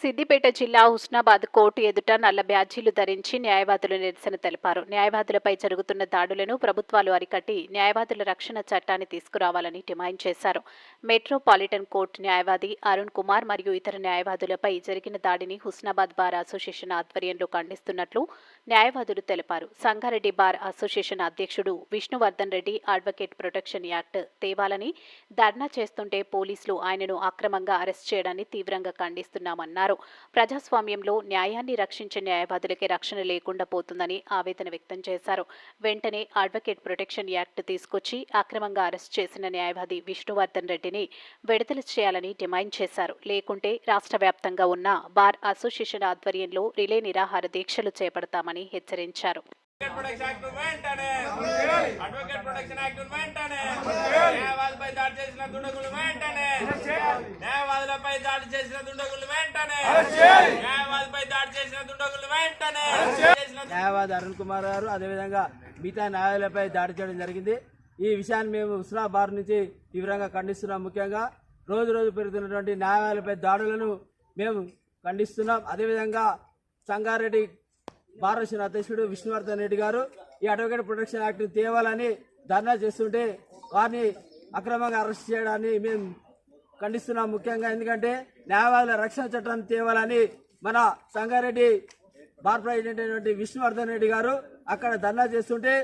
సిద్దిపేట జిల్లా హుస్నాబాద్ కోర్టు ఎదుట నల్ల బ్యాడ్జీలు ధరించి న్యాయవాదులు నిరసన తెలిపారు. న్యాయవాదులపై జరుగుతున్న దాడులను ప్రభుత్వాలు అరికట్టి న్యాయవాదుల రక్షణ చట్టాన్ని తీసుకురావాలని డిమాండ్ చేశారు. మెట్రోపాలిటన్ కోర్టు న్యాయవాది అరుణ్ కుమార్ మరియు ఇతర న్యాయవాదులపై జరిగిన దాడిని హుస్నాబాద్ బార్ అసోసియేషన్ ఆధ్వర్యంలో ఖండిస్తున్నట్లు న్యాయవాదులు తెలిపారు. సంగారెడ్డి బార్ అసోసియేషన్ అధ్యక్షుడు Vishnuvardhan Reddy advocate protection act తేవాలని ధర్నా చేస్తుంటే పోలీసులు ఆయనను అక్రమంగా అరెస్ట్ చేయడాన్ని తీవ్రంగా ఖండిస్తున్నామన్నారు. ప్రజాస్వామ్యంలో న్యాయాన్ని రక్షించే న్యాయవాదులకే రక్షణ లేకుండా పోతుందని ఆవేదన వ్యక్తం చేశారు. వెంటనే అడ్వకేట్ ప్రొటెక్షన్ యాక్ట్ తీసుకొచ్చి అక్రమంగా అరెస్ట్ చేసిన న్యాయవాది విష్ణువర్ధన్ రెడ్డిని విడుదల చేయాలని డిమాండ్ చేశారు. లేకుంటే రాష్ట్ర వ్యాప్తంగా ఉన్న బార్ అసోసియేషన్ ఆధ్వర్యంలో రిలే నిరాహార దీక్షలు చేపడతామని హెచ్చరించారు. వెంటనే అడ్వకేట్ ప్రొటెక్షన్ యాక్ట్ వెంటనే న్యాయవాదులపై దాడి చేసిన దుండగులు వెంటనే న్యాయవాదులపై దాడి చేసిన దుండగులు వెంటనే. న్యాయవాదులపై దాడి చేసిన దుండగులు వెంటనే. చేసిన న్యాయవాది అరుణ్ కుమార్ గారు అదేవిధంగా మిగతా న్యాయాలయపై దాడి చేయడం జరిగింది. ఈ విషయాన్ని మేము ఉస్నా బార్ నుంచి తీవ్రంగా ఖండిస్తున్నాం. ముఖ్యంగా రోజు రోజు పెరుగుతున్నటువంటి న్యాయాలయపై దాడులను మేము ఖండిస్తున్నాం. అదేవిధంగా సంగారెడ్డి భారతదేశ అధ్యక్షుడు విష్ణువర్ధన్ రెడ్డి గారు ఈ అడ్వకేట్ ప్రొటెక్షన్ యాక్ట్ తేవాలని ధర్నా చేస్తుంటే వారిని అక్రమంగా అరెస్ట్ చేయడాన్ని మేము ఖండిస్తున్నాం ముఖ్యంగా. ఎందుకంటే న్యాయవాదుల రక్షణ చట్టాన్ని తేవాలని మన సంగారెడ్డి బార్ అయినటువంటి విష్ణువర్ధన్ రెడ్డి గారు అక్కడ ధర్నా చేస్తుంటే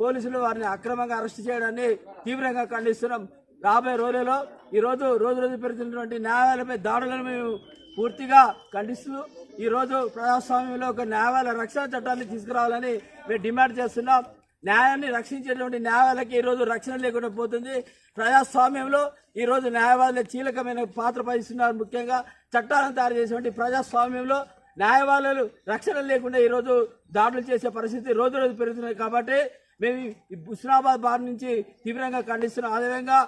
పోలీసులు వారిని అక్రమంగా అరెస్ట్ చేయడాన్ని తీవ్రంగా ఖండిస్తున్నాం. రాబోయే రోజులలో ఈరోజు రోజు రోజు పెరుగుతున్నటువంటి న్యాయాలయపై దాడులను మేము పూర్తిగా ఖండిస్తూ ఈరోజు ప్రజాస్వామ్యంలో ఒక న్యాయాలయ రక్షణ చట్టాన్ని తీసుకురావాలని మేము డిమాండ్ చేస్తున్నాం. న్యాయాన్ని రక్షించేటువంటి న్యాయాలకి ఈ రోజు రక్షణ లేకుండా పోతుంది. ప్రజాస్వామ్యంలో ఈరోజు న్యాయవాదులు కీలకమైన పాత్ర వహిస్తున్నారు. ముఖ్యంగా చట్టాలను తయారు చేసేటువంటి ప్రజాస్వామ్యంలో న్యాయవాదులు రక్షణ లేకుండా ఈ రోజు దాడులు చేసే పరిస్థితి రోజు రోజు పెరుగుతున్నాయి కాబట్టి మేము హుస్నాబాద్ బార్ నుంచి తీవ్రంగా ఖండిస్తున్నాం. అదేవిధంగా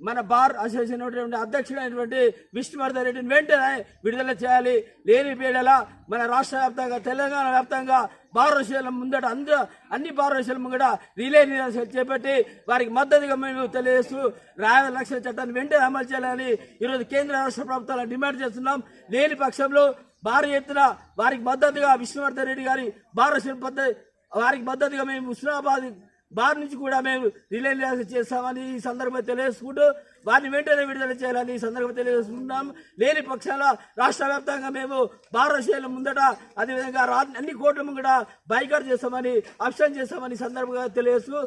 మన బార్ అసోసియేషన్ ఉన్నటువంటి అధ్యక్షుడైనటువంటి విష్ణువర్ధన్ రెడ్డిని వెంటనే విడుదల చేయాలి. లేని పీడల మన రాష్ట్ర వ్యాప్తంగా తెలంగాణ వ్యాప్తంగా బార్ అసోసియేషన్ ముందట అంద అన్ని బార్ అసోసియేషన్ ముంగట రిలే నిరాశ చేపట్టి వారికి మద్దతుగా మేము తెలియజేస్తూ రాయల లక్షల చట్టాన్ని వెంటనే అమలు చేయాలని ఈరోజు కేంద్ర రాష్ట్ర ప్రభుత్వాలను డిమాండ్ చేస్తున్నాం. లేని పక్షంలో భారీ ఎత్తున వారికి మద్దతుగా విష్ణువర్ధన్ రెడ్డి గారి బార్ పద్ధతి వారికి మద్దతుగా మేము ఉస్మానాబాద్ బార్ నుంచి కూడా మేము రిలే చేస్తామని ఈ సందర్భంగా తెలియజేసుకుంటూ వారిని వెంటనే విడుదల చేయాలని ఈ సందర్భంగా తెలియజేసుకుంటున్నాం. లేని పక్షాల రాష్ట్ర వ్యాప్తంగా మేము భారతదేశం ముందట అదేవిధంగా రా అన్ని కోట్ల ముంగట బైకర్ చేస్తామని అప్షన్ చేస్తామని సందర్భంగా తెలియజేస్తూ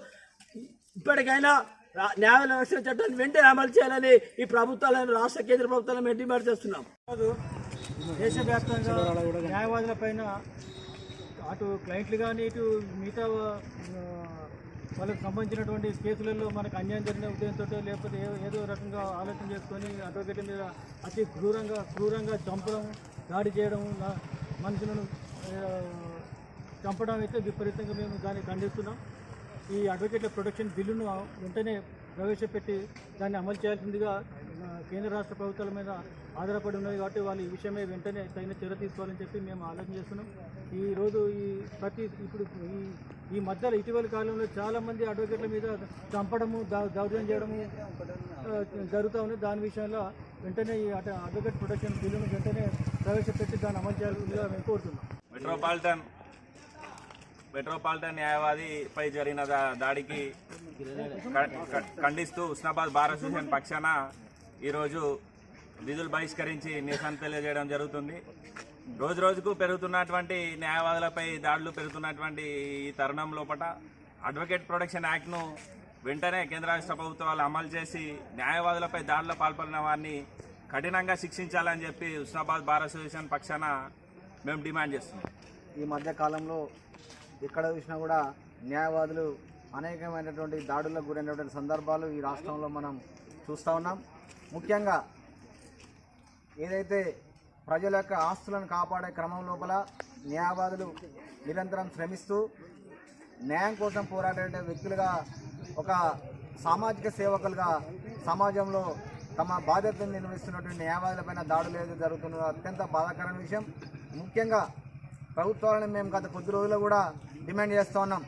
ఇప్పటికైనా రా- న్యాయ రక్షణ చట్టాన్ని వెంటనే అమలు చేయాలని ఈ ప్రభుత్వాలను రాష్ట్ర కేంద్ర ప్రభుత్వాలను మేము డిమాండ్ చేస్తున్నాం. దేశవ్యాప్తంగా న్యాయవాదుల పైన అటు క్లయింట్లు కానీ ఇటు మిగతా వాళ్ళకి సంబంధించినటువంటి కేసులలో మనకు అన్యాయం జరిగిన ఉదయంతో లేకపోతే ఏదో రకంగా ఆలోచన చేసుకొని అడ్వకేట్ మీద అతి క్రూరంగా క్రూరంగా చంపడం దాడి చేయడం నా- మనుషులను చంపడం అయితే విపరీతంగా మేము దాన్ని ఖండిస్తున్నాం. ఈ అడ్వకేట్ల ప్రొటెక్షన్ బిల్లును వెంటనే ప్రవేశపెట్టి దాన్ని అమలు చేయాల్సిందిగా కేంద్ర రాష్ట్ర ప్రభుత్వాల మీద ఆధారపడి ఉన్నది కాబట్టి వాళ్ళు ఈ విషయమే వెంటనే తగిన చర్య తీసుకోవాలని చెప్పి మేము ఆలోచన చేస్తున్నాం. ఈరోజు ఈ ప్రతి ఇప్పుడు ఈ ఈ మధ్యలో ఇటీవల కాలంలో చాలా మంది అడ్వకేట్ల మీద చంపడము దౌర్జన్యం చేయడము జరుగుతూ ఉంది. దాని విషయంలో వెంటనే ఈ అడ్వకేట్ ప్రొటెక్షన్ బిల్లును వెంటనే ప్రవేశపెట్టి దాన్ని అమలు చేయాల్సిందిగా మేము కోరుతున్నాం. మెట్రోపాలిటన్ మెట్రోపాలిటన్ న్యాయవాదిపై జరిగిన దా- దాడికి ఖండిస్తూ ఉస్నాబాద్ బార్ అసోసియేషన్ పక్షాన ఈరోజు విధులు బహిష్కరించి నిరసన తెలియజేయడం జరుగుతుంది. రోజు రోజుకు పెరుగుతున్నటువంటి న్యాయవాదులపై దాడులు పెరుగుతున్నటువంటి ఈ తరుణం లోపల అడ్వకేట్ ప్రొటెక్షన్ యాక్ట్ను వెంటనే కేంద్ర రాష్ట్ర ప్రభుత్వాలు అమలు చేసి న్యాయవాదులపై దాడులు పాల్పడిన వారిని కఠినంగా శిక్షించాలని చెప్పి హుస్నాబాద్ బార్ అసోసియేషన్ పక్షాన మేము డిమాండ్ చేస్తున్నాం. ఈ మధ్య కాలంలో ఎక్కడ చూసినా కూడా న్యాయవాదులు అనేకమైనటువంటి దాడులకు గురైనటువంటి సందర్భాలు ఈ రాష్ట్రంలో మనం చూస్తూ ఉన్నాం. ముఖ్యంగా ఏదైతే ప్రజల యొక్క ఆస్తులను కాపాడే క్రమం లోపల న్యాయవాదులు నిరంతరం శ్రమిస్తూ న్యాయం కోసం పోరాడే వ్యక్తులుగా ఒక సామాజిక సేవకులుగా సమాజంలో తమ బాధ్యతను నిర్వహిస్తున్నటువంటి న్యాయవాదులపైన దాడులు ఏదో జరుగుతున్నదో అత్యంత బాధాకరమైన విషయం. ముఖ్యంగా ప్రభుత్వాలను మేము గత కొద్ది రోజులు కూడా డిమాండ్ చేస్తూ ఉన్నాం.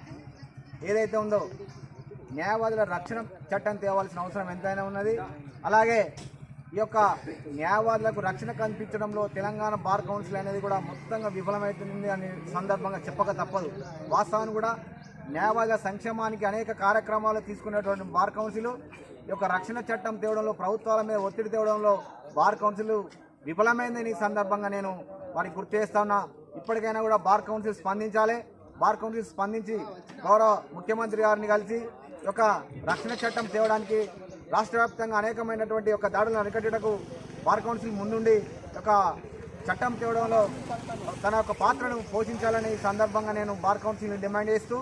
ఏదైతే ఉందో న్యాయవాదుల రక్షణ చట్టం తేవాల్సిన అవసరం ఎంతైనా ఉన్నది. అలాగే ఈ యొక్క న్యాయవాదులకు రక్షణ కల్పించడంలో తెలంగాణ బార్ కౌన్సిల్ అనేది కూడా మొత్తంగా విఫలమవుతుంది అనే సందర్భంగా చెప్పక తప్పదు. వాస్తవాన్ని కూడా న్యాయవాదుల సంక్షేమానికి అనేక కార్యక్రమాలు తీసుకునేటువంటి బార్ కౌన్సిల్ ఈ యొక్క రక్షణ చట్టం తేవడంలో ప్రభుత్వాల మీద ఒత్తిడి తేవడంలో బార్ కౌన్సిల్ విఫలమైందని ఈ సందర్భంగా నేను వారికి గుర్తు చేస్తా ఇప్పటికైనా కూడా బార్ కౌన్సిల్ స్పందించాలి. బార్ కౌన్సిల్ స్పందించి గౌరవ ముఖ్యమంత్రి గారిని కలిసి ఒక రక్షణ చట్టం తేవడానికి రాష్ట్ర వ్యాప్తంగా అనేకమైనటువంటి యొక్క దాడులను అరికట్టేటకు బార్ కౌన్సిల్ ముందుండి ఒక చట్టం తేవడంలో తన యొక్క పాత్రను పోషించాలని సందర్భంగా నేను బార్ కౌన్సిల్ని డిమాండ్ చేస్తూ